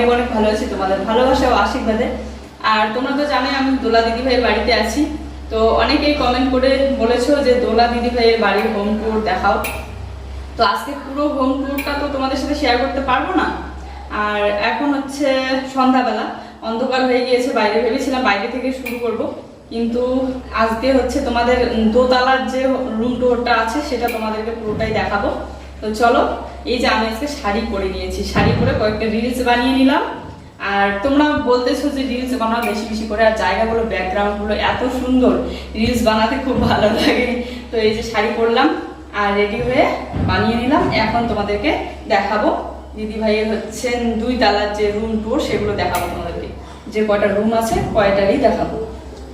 অনেক অনেক ভালো আছি তোমাদের ভালোবাসা ও আশীর্বাদে। আর তোমরা তো জানোই আমি দোলা দিদি ভাইয়ের বাড়িতে আছি। তো অনেকেই কমেন্ট করে বলেছ যে দোলা দিদি ভাইয়ের বাড়ির হোম ট্যুর দেখাও। তো আজকে পুরো হোম ট্যুরটা তো তোমাদের সাথে শেয়ার করতে পারব না। আর এখন হচ্ছে সন্ধ্যাবেলা। অন্ধকার হয়ে গিয়েছে, বাইরে ভেবেছিলাম বাইরে থেকে শুরু করব। কিন্তু আজকে হচ্ছে তোমাদের দোতলার যে রুম টুরটা আছে, সেটা তোমাদেরকে পুরোটাই দেখাবো। তো চলো, এই যে আমি আজকে শাড়ি পরে নিয়েছি। শাড়ি পরে কয়েকটা রিলস বানিয়ে নিলাম। আর তোমরা বলতেছো যে রিলস বানাও বেশি বেশি করে, আর জায়গাগুলো ব্যাকগ্রাউন্ডগুলো এত সুন্দর। রিলস বানাতে খুব ভালো লাগে। তো এই যে শাড়ি পরলাম আর রেডি হয়ে বানিয়ে নিলাম। এখন তোমাদেরকে দেখাবো। দিদি ভাইয়ের হচ্ছে দুই তালার যে রুম টুর সেগুলো দেখাবো তোমাদেরকে। যে কয়টা রুম আছে, কয়টারই দেখাবো।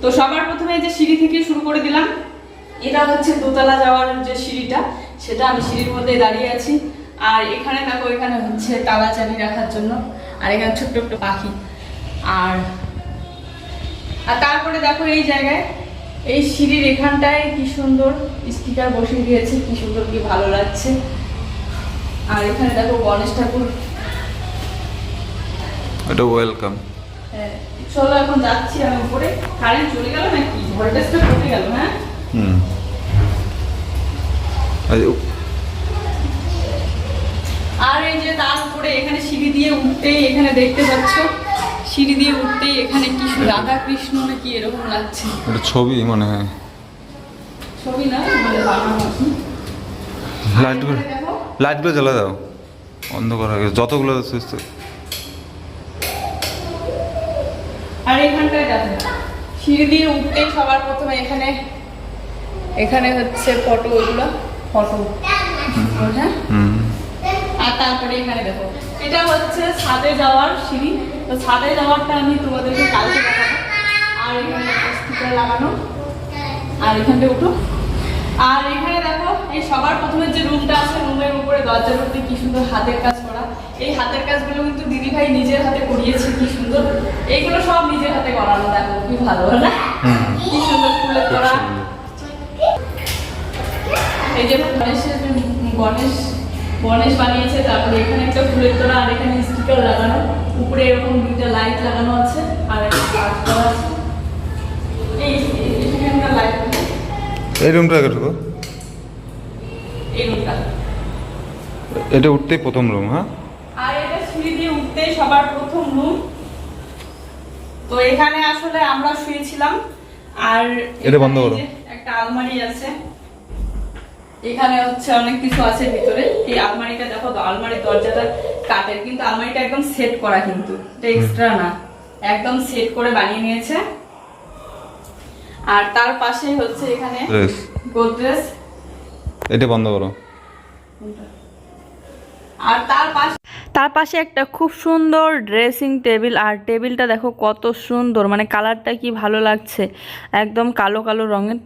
তো সবার প্রথমে এই যে সিঁড়ি থেকে শুরু করে দিলাম। এটা হচ্ছে দোতলা যাওয়ার যে সিঁড়িটা সেটা আমি সিঁড়ির মধ্যে দাঁড়িয়ে আছি। আর এখানে দেখো এখানে হচ্ছে তালা চাবি রাখার জন্য আর এখানে ছোট্ট ছোট্ট পাখি। আর আর তারপরে দেখো এই জায়গায় এই সিঁড়ির এখানটায় কি সুন্দর স্টিকার বসিয়ে দিয়েছে কি সুন্দর কি ভালো লাগছে। আর এখানে দেখো গণেশ ঠাকুর। এটা ওয়েলকাম হ্যাঁ, চলো এখন যাচ্ছি আমি উপরে। কারেন্ট চলে গেল নাকি? ভোল্টেজটা কমে গেল হ্যাঁ? হুম। আর এই যে তার উপরে এখানে সিঁড়ি দিয়ে উঠতেই এখানে দেখতে পাচ্ছ? সিঁড়ি দিয়ে উঠতেই এখানে কি রাধা কৃষ্ণ নাকি এরকম লাগছে। এটা ছবি মনে হয়। ছবি না মানে বানানো আছে। লাইটগুলো লাইটগুলো জ্বালা দাও। অন্ধকার হয়ে গেছে। যতগুলো আছে। আর এখানটায় দেখো সিঁড়ি দিয়ে উঠতেই সবার প্রথমে এখানে এখানে হচ্ছে ফটো ওইগুলো ফটো হ্যাঁ আর তারপরে এখানে দেখো এটা হচ্ছে ছাদে যাওয়ার সিঁড়ি। তো ছাদে যাওয়ারটা আমি তোমাদেরকে কালকে দেখাবো। আর এখানে স্টিকার লাগানো। আর এখানটা উঠো। আর এখানে দেখো এই সবার প্রথমে যে রুমটা আছে রুমের উপরে দরজার উপরে কি সুন্দর হাতের কাজ করা। এই হাতের কাজগুলো কিন্তু দিদি ভাই নিজের হাতে করিয়েছে কি সুন্দর। এইগুলো সব নিজের হাতে করানো দেখো কি ভালো না? কি সুন্দর ফুলের করা। এই যে গণেশের গণেশ গণেশ বানিয়েছে তারপরে এখানে একটা ফুলের তোড়া আর এখানে স্টিকার লাগানো। উপরে এরকম দুইটা লাইট লাগানো আছে আর একটা কাজ করা আছে। এই এই- এখানকার লাইট এই রুমটা আগে ঢুকো এই রুমটা এটা উঠতেই প্রথম রুম হ্যাঁ? আর এটা সিঁড়ি দিয়ে উঠতেই সবার প্রথম রুম তো এখানে আসলে আমরা শুয়েছিলাম। আর এটা বন্ধ করো। একটা আলমারি আছে। এখানে হচ্ছে অনেক কিছু আছে ভিতরে। এই আলমারিটা দেখো তো আলমারির দরজাটা কাঠের কিন্তু আলমারিটা একদম সেট করা কিন্তু। এটা এক্সট্রা না। একদম সেট করে বানিয়ে নিয়েছে। আর তার পাশেই হচ্ছে এখানে গোদরেজ এটা বন্ধ করো। আর তার পাশে তার পাশে একটা খুব সুন্দর ড্রেসিং টেবিল আর টেবিলটা দেখো কত সুন্দর মানে কালারটা কি ভালো লাগছে, একদম কালো কালো রঙের।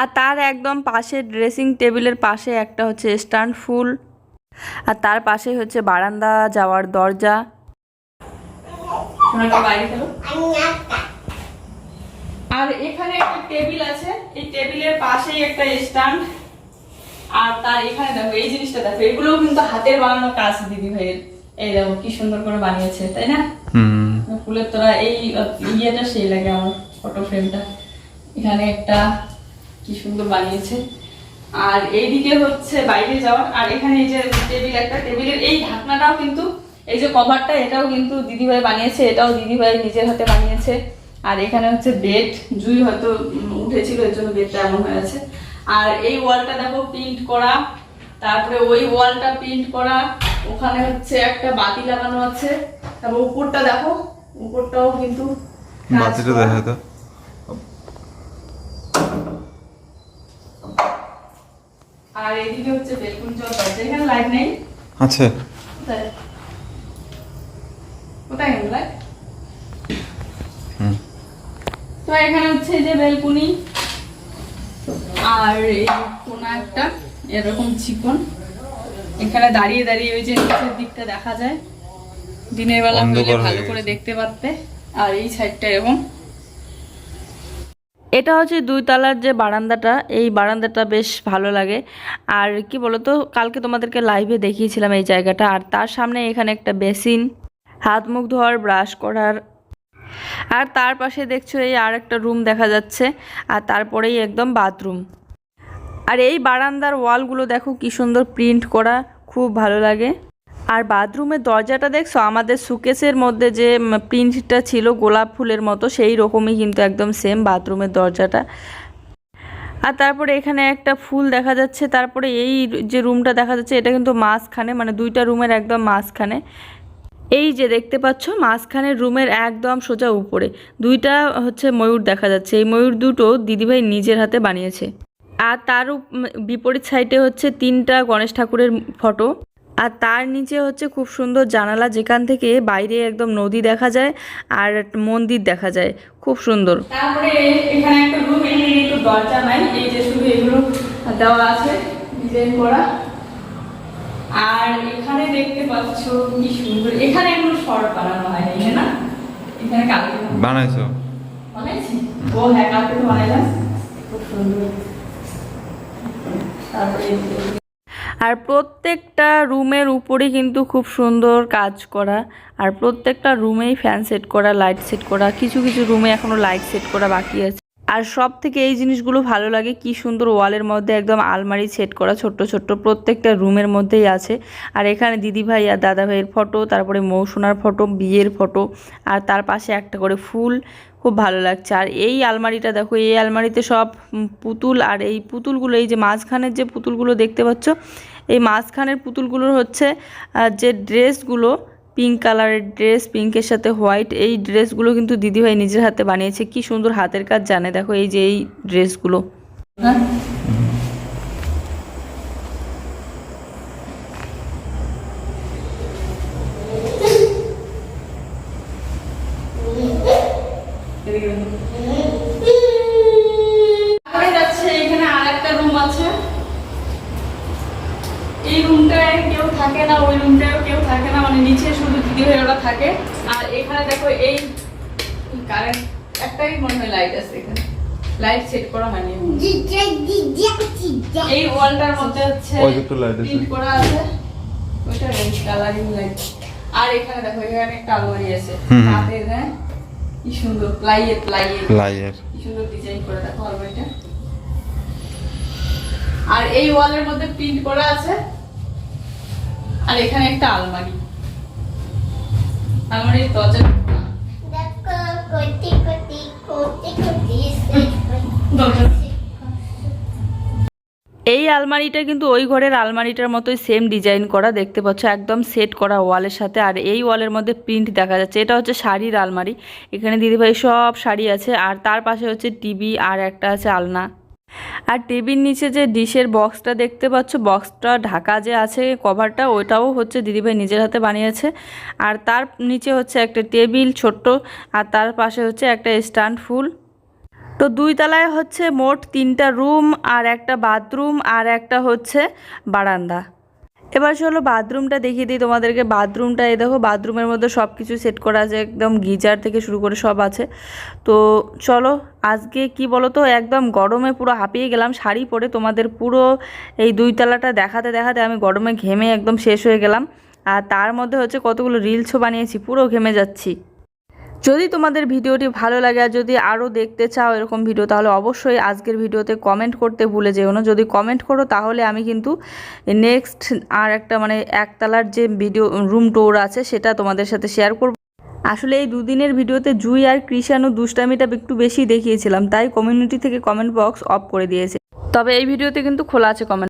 আর তার একদম পাশে ড্রেসিং টেবিলের পাশে একটা হচ্ছে স্ট্যান্ড ফুল, আর তার পাশে হচ্ছে বারান্দা যাওয়ার দরজা। আর এখানে একটা টেবিল আছে, এই টেবিলের পাশেই একটা স্ট্যান্ড আর তার এখানে দেখো এই জিনিসটা দেখো, এগুলোও কিন্তু হাতের বানানো কাজ, দিদি ভাইয়ের। এই দেখো কি সুন্দর করে বানিয়েছে তাই না? হুম। ফুলের তোরা এই ইয়েটা সেই লাগে আমার ফটো ফ্রেমটা এখানে একটা কি সুন্দর বানিয়েছে। আর এইদিকে হচ্ছে বাইরে যাওয়ার আর এখানে এই যে টেবিল একটা টেবিলের এই ঢাকনাটাও কিন্তু এই যে কভারটা এটাও কিন্তু দিদিভাই বানিয়েছে এটাও দিদিভাই নিজের হাতে বানিয়েছে। আর এখানে হচ্ছে বেড জুই হয়তো উঠেছিল এর জন্য বেডটা এমন হয়ে আছে। আর এই ওয়ালটা দেখো প্রিন্ট করা তারপরে ওই ওয়ালটা প্রিন্ট করা ওখানে হচ্ছে একটা বাতি লাগানো আছে। তারপর উপরটা দেখো উপরটাও কিন্তু বাতিটা দেখা তো। আর এইদিকে হচ্ছে বেলকুন চল দরজা এখানে লাইট নেই। আছে। কোথায়? গেল লাইট হুম। তো এখানে হচ্ছে যে বেলকুনি। আর এই কোনা একটা এরকম চিকন। এখানে দাঁড়িয়ে দাঁড়িয়ে ওই যে নিচের দিকটা দেখা যায়। দিনের বেলা হলে ভালো করে দেখতে পারতে। আর এই সাইডটা এরকম। এটা হচ্ছে দুই তলার যে বারান্দাটা এই বারান্দাটা বেশ ভালো লাগে। আর কি বলতো কালকে তোমাদেরকে লাইভে দেখিয়েছিলাম এই জায়গাটা আর তার সামনে এখানে একটা বেসিন হাত মুখ ধোয়ার ব্রাশ করার। আর তার পাশে দেখছ এই আর একটা রুম দেখা যাচ্ছে আর তারপরেই একদম বাথরুম আর এই বারান্দার ওয়ালগুলো দেখো কি সুন্দর প্রিন্ট করা, খুব ভালো লাগে। আর বাথরুমের দরজাটা দেখছ? আমাদের সুকেসের মধ্যে যে প্রিন্টটা ছিল গোলাপ ফুলের মতো, সেই রকমই কিন্তু একদম সেম বাথরুমের দরজাটা। আর তারপরে এখানে একটা ফুল দেখা যাচ্ছে, তারপরে এই যে রুমটা দেখা যাচ্ছে, এটা কিন্তু মাঝখানে মানে দুইটা রুমের একদম মাঝখানে। এই যে দেখতে পাচ্ছ, মাঝখানের রুমের একদম সোজা উপরে। দুইটা হচ্ছে ময়ূর দেখা যাচ্ছে। এই ময়ূর দুটো দিদিভাই নিজের হাতে বানিয়েছে। আর তার উপ- বিপরীত সাইডে হচ্ছে তিনটা গণেশ ঠাকুরের ফটো। আর তার নিচে হচ্ছে খুব সুন্দর জানালা যেখান থেকে বাইরে একদম নদী দেখা যায় আর মন্দির দেখা যায়। খুব সুন্দর। তারপরে এখানে একটা রুম এই একটু দরজা নাই। এই যে শুধু এগুলো দেওয়া আছে ডিজাইন করা। আর এখানে দেখতে পাচ্ছ কি সুন্দর। এখানে এগুলো শর্ট বানানো হয়নি না? এখানে কালকে বানাইছো? বানাইছি। ও হ্যাঁ কালকে বানাইলাম। খুব সুন্দর। আর প্রত্যেকটা রুমের উপরে কিন্তু খুব সুন্দর কাজ করা। আর প্রত্যেকটা রুমেই ফ্যান সেট করা লাইট সেট করা, কিছু কিছু রুমে এখনও লাইট সেট করা বাকি আছে। আর সব থেকে এই জিনিসগুলো ভালো লাগে কি সুন্দর ওয়ালের মধ্যে একদম আলমারি সেট করা ছোট্ট ছোট্ট প্রত্যেকটা রুমের মধ্যেই আছে। আর এখানে দিদিভাই আর দাদাভাইয়ের ফটো, তারপরে মৌসুনার ফটো, বিয়ের ফটো, আর তার পাশে একটা করে ফুল। খুব ভালো লাগছে। আর এই আলমারিটা দেখো, এই আলমারিতে সব পুতুল আর এই পুতুলগুলো, এই যে মাঝখানের যে পুতুলগুলো দেখতে পাচ্ছ, এই মাঝখানের পুতুলগুলোর হচ্ছে যে ড্রেসগুলো পিঙ্ক কালারের ড্রেস পিঙ্কের সাথে হোয়াইট এই ড্রেসগুলো কিন্তু দিদিভাই নিজের হাতে বানিয়েছে। কি সুন্দর হাতের কাজ জানে, দেখো এই যে এই ড্রেসগুলো এই রুমটায় কেউ থাকে না, ওই না মানে নিচে শুধু দিদি ওরা থাকে। আর এখানে দেখো এই কারেন্ট একটাই মনে হয় লাইট আছে এখানে। লাইট সেট করা হয়নি। এই ওয়ালটার মধ্যে হচ্ছে। প্রিন্ট করা আছে। ওইটা কালারিং লাইট আর এখানে দেখো এখানে একটা আলমারি আছে। হ্যাঁ কি সুন্দর প্লাইয়ে প্লাইয়ে কি সুন্দর ডিজাইন করে দেখো আলমারিটা। আর এই ওয়ালের মধ্যে প্রিন্ট করা আছে। আর এখানে একটা আলমারি। আলমারির দরজা দরজা। এই আলমারিটা কিন্তু ওই ঘরের আলমারিটার মতোই সেম ডিজাইন করা দেখতে পাচ্ছ একদম সেট করা ওয়ালের সাথে। আর এই ওয়ালের মধ্যে প্রিন্ট দেখা যাচ্ছে। এটা হচ্ছে শাড়ির আলমারি। এখানে দিদিভাই সব শাড়ি আছে। আর তার পাশে হচ্ছে টিভি আর একটা আছে আলনা। আর টিভির নিচে যে ডিশের বক্সটা দেখতে পাচ্ছ, বক্সটা ঢাকা যে আছে কভারটা, ওইটাও হচ্ছে দিদিভাই নিজের হাতে বানিয়েছে। আর তার নিচে হচ্ছে একটা টেবিল ছোট্ট, আর তার পাশে হচ্ছে একটা স্ট্যান্ড ফুল। তো দুই তলায় হচ্ছে মোট তিনটা রুম, আর একটা বাথরুম, আর একটা হচ্ছে বারান্দা। এবার চলো বাথরুমটা দেখিয়ে দিই তোমাদেরকে। বাথরুমটা, এই দেখো, বাথরুমের মধ্যে সব কিছু সেট করা আছে। একদম গিজার থেকে শুরু করে সব আছে। তো চলো, আজকে কি বলো তো একদম গরমে পুরো হাঁপিয়ে গেলাম। শাড়ি পরে তোমাদের পুরো এই দুই তলাটা দেখাতে দেখাতে আমি গরমে ঘেমে একদম শেষ হয়ে গেলাম। আর তার মধ্যে হচ্ছে কতগুলো রিলসও বানিয়েছি, পুরো ঘেমে যাচ্ছি। যদি তোমাদের ভিডিওটি ভালো লাগে আর যদি আরও দেখতে চাও এরকম ভিডিও, তাহলে অবশ্যই আজকের ভিডিওতে কমেন্ট করতে ভুলে যেও না। যদি কমেন্ট করো, তাহলে আমি কিন্তু নেক্সট আর একটা মানে একতলার যে ভিডিও রুম টোর আছে, সেটা তোমাদের সাথে শেয়ার করব। আসলে এই দুদিনের ভিডিওতে জুই আর কৃষাণু দুষ্টামিটা একটু বেশি দেখিয়েছিলাম, তাই কমিউনিটি থেকে কমেন্ট বক্স অফ করে দিয়েছে। তবে এই ভিডিওতে কিন্তু খোলা আছে কমেন্ট